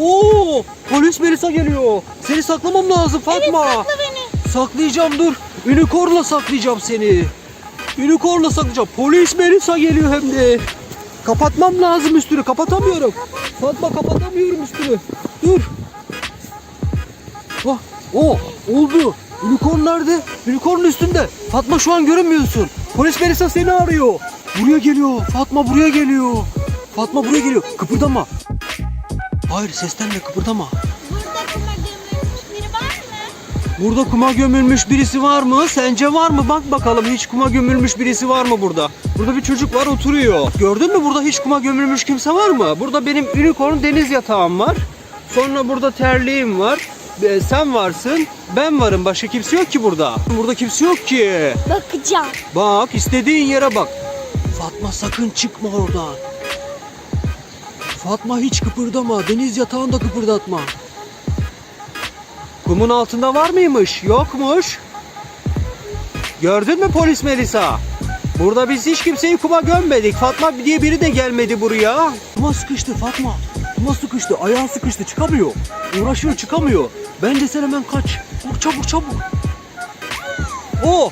Oo, polis Melisa geliyor. Seni saklamam lazım Fatma. Sakla beni. Saklayacağım dur. Unicorn'la saklayacağım seni. Unicorn'la saklayacağım. Polis Melisa geliyor hem de. Kapatmam lazım üstünü. Kapatamıyorum. Fatma kapatamıyorum üstünü. Dur. Oh, oh oldu. Unicorn nerede? Unicorn üstünde. Fatma şu an görünmüyorsun. Polis Melisa seni arıyor. Buraya geliyor. Fatma buraya geliyor. Fatma buraya geliyor. Kıpırdama. Hayır seslenme kıpırdama. Burada kuma gömülmüş biri var mı? Burada kuma gömülmüş birisi var mı? Sence var mı? Bak bakalım hiç kuma gömülmüş birisi var mı burada? Burada bir çocuk var oturuyor. Gördün mü burada hiç kuma gömülmüş kimse var mı? Burada benim unicorn deniz yatağım var. Sonra burada terliğim var. Ee, sen varsın. Ben varım. Başka kimse yok ki burada. Burada kimse yok ki. Bakacağım. Bak istediğin yere bak. Fatma sakın çıkma oradan. Fatma hiç kıpırdama. Deniz yatağında kıpırdatma. Kumun altında var mıymış? Yokmuş. Gördün mü polis Melisa? Burada biz hiç kimseyi kuma gömmedik. Fatma diye biri de gelmedi buraya. Kuma sıkıştı Fatma. Kuma sıkıştı. Ayağı sıkıştı. Çıkamıyor. Uğraşıyor çıkamıyor. Bence sen hemen kaç. Çabuk çabuk. Oh!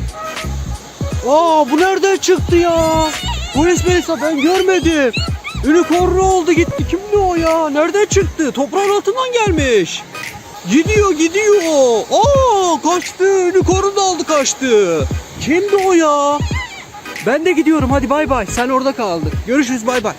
Aa bu nereden çıktı ya? Polis Melisa ben görmedim. Unicorn oldu gitti. Kimdi o ya? Nereden çıktı? Toprağın altından gelmiş. Gidiyor gidiyor. Aa kaçtı. Unicorn da aldı kaçtı. Kimdi o ya? Ben de gidiyorum hadi bay bay. Sen orada kaldın. Görüşürüz bay bay.